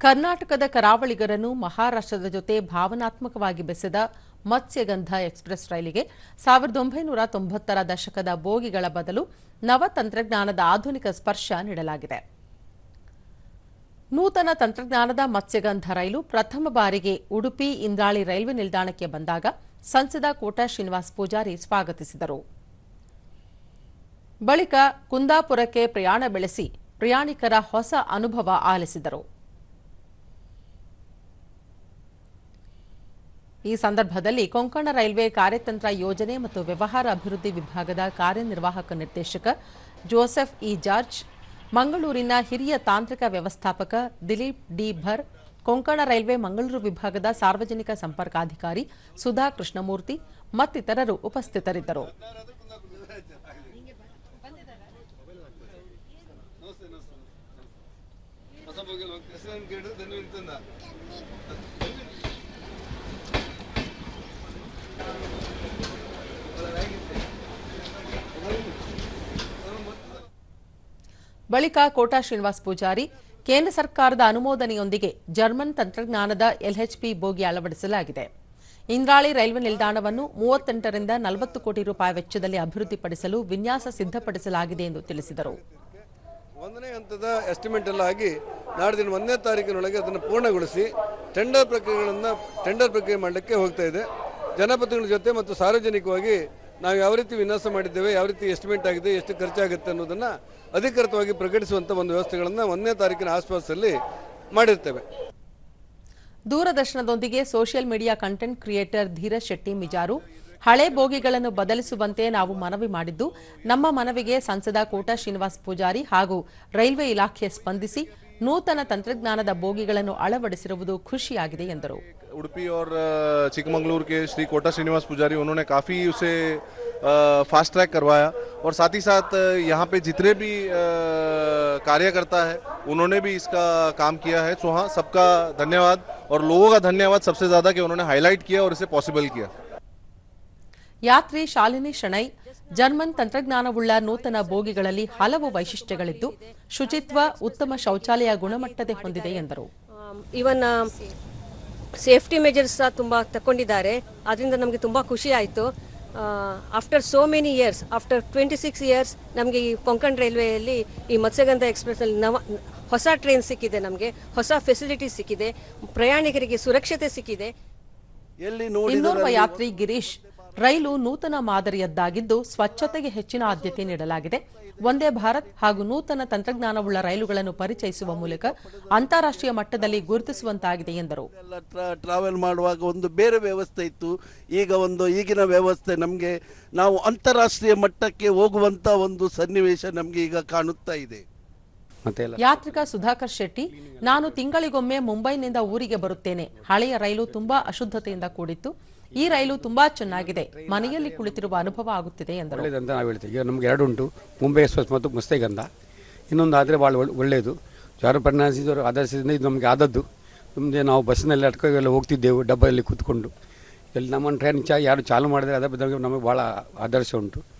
ಕರ್ನಾಟಕದ ಕರಾವಳಿಗರನ್ನು ಮಹಾರಾಷ್ಟ್ರದ ಜೊತೆ ಭಾವನಾತ್ಮಕವಾಗಿ ಬೆಸೆದ ಮತ್ಸ್ಯಗಂಧ ಎಕ್ಸ್ಪ್ರೆಸ್ ರೈಲಿಗೆ ಸಾವಿರದ ಒಂಬೈನೂರ ತೊಂಬತ್ತರ ದಶಕದ ಬೋಗಿಗಳ ಬದಲು ನವ ತಂತ್ರಜ್ಞಾನದ ಆಧುನಿಕ ಸ್ಪರ್ಶ ನೀಡಲಾಗಿದೆ. ನೂತನ ತಂತ್ರಜ್ಞಾನದ ಮತ್ಸ್ಯಗಂಧ ರೈಲು ಪ್ರಥಮ ಬಾರಿಗೆ ಉಡುಪಿ ಇಂದ್ರಾಳಿ ರೈಲ್ವೆ ನಿಲ್ದಾಣಕ್ಕೆ ಬಂದಾಗ ಸಂಸದ ಕೋಟಾ ಶ್ರೀನಿವಾಸ್ ಪೂಜಾರಿ ಸ್ವಾಗತಿಸಿದರು. ಬಳಿಕ ಕುಂದಾಪುರಕ್ಕೆ ಪ್ರಯಾಣ ಬೆಳೆಸಿ ಪ್ರಯಾಣಿಕರ ಹೊಸ ಅನುಭವ ಆಲಿಸಿದರು. ಈ ಸಂದರ್ಭದಲ್ಲಿ ಕೊಂಕಣ ರೈಲ್ವೆ ಕಾರ್ಯತಂತ್ರ ಯೋಜನೆ ಮತ್ತು ವ್ಯವಹಾರ ಅಭಿವೃದ್ಧಿ ವಿಭಾಗದ ಕಾರ್ಯನಿರ್ವಾಹಕ ನಿರ್ದೇಶಕ ಜೋಸೆಫ್ ಇ. ಜಾರ್ಜ್, ಮಂಗಳೂರಿನ ಹಿರಿಯ ತಾಂತ್ರಿಕ ವ್ಯವಸ್ಥಾಪಕ ದಿಲೀಪ್ ಡಿ. ಭರ್, ಕೊಂಕಣ ರೈಲ್ವೆ ಮಂಗಳೂರು ವಿಭಾಗದ ಸಾರ್ವಜನಿಕ ಸಂಪರ್ಕಾಧಿಕಾರಿ ಸುಧಾ ಕೃಷ್ಣಮೂರ್ತಿ ಮತ್ತಿತರರು ಉಪಸ್ಥಿತರಿದ್ದರು. ಬಳಿಕ ಕೋಟಾ ಶ್ರೀನಿವಾಸ್ ಪೂಜಾರಿ, ಕೇಂದ್ರ ಸರ್ಕಾರದ ಅನುಮೋದನೆಯೊಂದಿಗೆ ಜರ್ಮನ್ ತಂತ್ರಜ್ಞಾನದ ಎಲ್ಎಚ್ಪಿ ಬೋಗಿ ಅಳವಡಿಸಲಾಗಿದೆ. ಇಂದ್ರಾಳಿ ರೈಲ್ವೆ ನಿಲ್ದಾಣವನ್ನು ಮೂವತ್ತೆಂಟರಿಂದ ನಲವತ್ತು ಕೋಟಿ ರೂಪಾಯಿ ವೆಚ್ಚದಲ್ಲಿ ಅಭಿವೃದ್ಧಿಪಡಿಸಲು ವಿನ್ಯಾಸ ಸಿದ್ಧಪಡಿಸಲಾಗಿದೆ ಎಂದು ತಿಳಿಸಿದರು. ಒಂದನೇ ಹಂತದ ಎಸ್ಟಿಮೇಟ್ ಎಲ್ಲ ಆಗಿ ನಾಡಿನ ಒಂದನೇ ತಾರೀಕಿನೊಳಗೆ ಅದನ್ನು ಪೂರ್ಣಗೊಳಿಸಿ ಟೆಂಡರ್ ಪ್ರಕ್ರಿಯೆಗಳನ್ನು ಟೆಂಡರ್ ಪ್ರಕ್ರಿಯೆ ಮಾಡಲಿಕ್ಕೆ ಹೋಗ್ತಾ ಇದೆ. ಜನಪ್ರತಿನಿಧಿಗಳ ಜೊತೆ ಮತ್ತು ಸಾರ್ವಜನಿಕವಾಗಿ ನಾವು ಯಾವ ರೀತಿ ವಿನ್ಯಾಸ ಮಾಡಿದ್ದೇವೆ, ಯಾವ ರೀತಿ ಎಸ್ಟಿಮೇಟ್ ಆಗಿದೆ, ಎಷ್ಟು ಖರ್ಚಾಗುತ್ತೆ ಅನ್ನೋದನ್ನು ಅಧಿಕೃತವಾಗಿ ಪ್ರಕಟಿಸುವಂಥ ಒಂದು ವ್ಯವಸ್ಥೆಗಳನ್ನು ಒಂದನೇ ತಾರೀಕಿನ ಆಸ್ಪಾಸಲ್ಲಿ ಮಾಡಿರ್ತೇವೆ. ದೂರದರ್ಶನದೊಂದಿಗೆ social media content creator Dheeraj Shetty Mijaru, ಹಳೆ ಬೋಗಿಗಳನ್ನು ಬದಲಿಸುವಂತೆ ನಾವು ಮನವಿ ಮಾಡಿದ್ದು, ನಮ್ಮ ಮನವಿಗೆ ಸಂಸದ ಕೋಟಾ ಶ್ರೀನಿವಾಸ್ ಪೂಜಾರಿ ಹಾಗೂ ರೈಲ್ವೆ ಇಲಾಖೆ ಸ್ಪಂದಿಸಿ ನೂತನ ತಂತ್ರಜ್ಞಾನದ ಬೋಗಿಗಳನ್ನು ಅಳವಡಿಸಿರುವುದು ಖುಷಿಯಾಗಿದೆ ಎಂದರು उडुपी और अ, चिकमंगलूर के श्री कोटा श्रीनिवास पुजारी उन्होंने काफ़ी उसे फास्ट ट्रैक करवाया और साथ ही साथ अ, यहाँ पे जितने भी अ, कार्यकर्ता है उन्होंने भी इसका काम किया है सो हाँ सबका धन्यवाद और लोगों का धन्यवाद सबसे ज़्यादा कि उन्होंने हाईलाइट किया और इसे पॉसिबल किया ಯಾತ್ರಿ ಶಾಲಿನಿ ಶಣೈ ಜರ್ಮನ್ ತಂತ್ರಜ್ಞಾನವುಳ್ಳ ನೂತನ ಬೋಗಿಗಳಲ್ಲಿ ಹಲವು ವೈಶಿಷ್ಟ್ಯಗಳಿದ್ದು ಶುಚಿತ್ವ ಉತ್ತಮ ಶೌಚಾಲಯ ಗುಣಮಟ್ಟದೆ ಹೊಂದಿದೆ ಎಂದರು. ಇವನ್ ಸೇಫ್ಟಿ ಮೆಜರ್ಸ್ ಸಹ ತುಂಬ ತಗೊಂಡಿದ್ದಾರೆ ಅದರಿಂದ ನಮಗೆ ತುಂಬ ಖುಷಿ ಆಯಿತು. After so many years after twenty six years ನಮಗೆ ಈ ಕೊಂಕಣ್ ರೈಲ್ವೆಯಲ್ಲಿ ಈ ಮತ್ಸ್ಯಗಂಧ ಎಕ್ಸ್ಪ್ರೆಸ್ನಲ್ಲಿ ನವ ಹೊಸ ಟ್ರೈನ್ ಸಿಕ್ಕಿದೆ ನಮಗೆ. ಹೊಸ ಫೆಸಿಲಿಟಿ ಸಿಕ್ಕಿದೆ. ಪ್ರಯಾಣಿಕರಿಗೆ ಸುರಕ್ಷತೆ ಸಿಕ್ಕಿದೆ. ಎಲ್ಲಿ ಇನ್ನೋರ್ವ ಯಾತ್ರಿ ಗಿರೀಶ್ ರೈಲು ನೂತನ ಮಾದರಿಯದ್ದಾಗಿದ್ದು ಸ್ವಚ್ಛತೆಗೆ ಹೆಚ್ಚಿನ ಆದ್ಯತೆ ನೀಡಲಾಗಿದೆ. ಒಂದೇ ಭಾರತ್ ಹಾಗೂ ನೂತನ ತಂತ್ರಜ್ಞಾನವುಳ್ಳ ರೈಲುಗಳನ್ನು ಪರಿಚಯಿಸುವ ಮೂಲಕ ಅಂತಾರಾಷ್ಟ್ರೀಯ ಮಟ್ಟದಲ್ಲಿ ಗುರುತಿಸುವಂತಾಗಿದೆ ಎಂದರು. ಟ್ರಾವೆಲ್ ಮಾಡುವಾಗ ಒಂದು ಬೇರೆ ವ್ಯವಸ್ಥೆ ಇತ್ತು. ಈಗ ಒಂದು ಈಗಿನ ವ್ಯವಸ್ಥೆ ನಮಗೆ ನಾವು ಅಂತಾರಾಷ್ಟ್ರೀಯ ಮಟ್ಟಕ್ಕೆ ಹೋಗುವಂತ ಒಂದು ಸನ್ನಿವೇಶ ನಮಗೆ ಈಗ ಕಾಣುತ್ತಾ ಇದೆ. ಯಾತ್ರಿಕ ಸುಧಾಕರ್ ಶೆಟ್ಟಿ ನಾನು ತಿಂಗಳಿಗೊಮ್ಮೆ ಮುಂಬೈನಿಂದ ಊರಿಗೆ ಬರುತ್ತೇನೆ. ಹಳೆಯ ರೈಲು ತುಂಬಾ ಅಶುದ್ಧತೆಯಿಂದ ಕೂಡಿತ್ತು. ಈ ರೈಲು ತುಂಬಾ ಚೆನ್ನಾಗಿದೆ. ಮನೆಯಲ್ಲಿ ಕುಳಿತಿರುವ ಅನುಭವ ಆಗುತ್ತಿದೆ ಎಂದರು. ಒಳ್ಳೇದಂತ ನಾವು ಹೇಳ್ತೀವಿ. ಈಗ ನಮ್ಗೆ ಎರಡು ಉಂಟು. ಮುಂಬೈ ಎಕ್ಸ್ಪ್ರೆಸ್ ಮತ್ತು ಮುಸ್ತೈಗಂಧ ಇನ್ನೊಂದು ಆದರೆ ಭಾಳ ಒಳ್ಳೆಯದು ಯಾರು ಪರಿಣಾಮಿಸಿದವರು ಆಧರಿಸಿದ್ರೆ ಇದು ನಮಗೆ ಆದದ್ದು. ಮುಂದೆ ನಾವು ಬಸ್ಸಿನಲ್ಲಿ ಅಟ್ಕೋಗೆಲ್ಲ ಹೋಗ್ತಿದ್ದೆವು ಡಬ್ಬಲ್ಲಿ ಕೂತ್ಕೊಂಡು. ಎಲ್ಲಿ ನಮ್ಮನ್ನು ಟ್ರೈನ್ ಚಾ ಯಾರು ಚಾಲು ಮಾಡಿದರೆ ಅದರ ಬಗ್ಗೆ ನಮಗೆ ಭಾಳ ಆದರ್ಶ ಉಂಟು.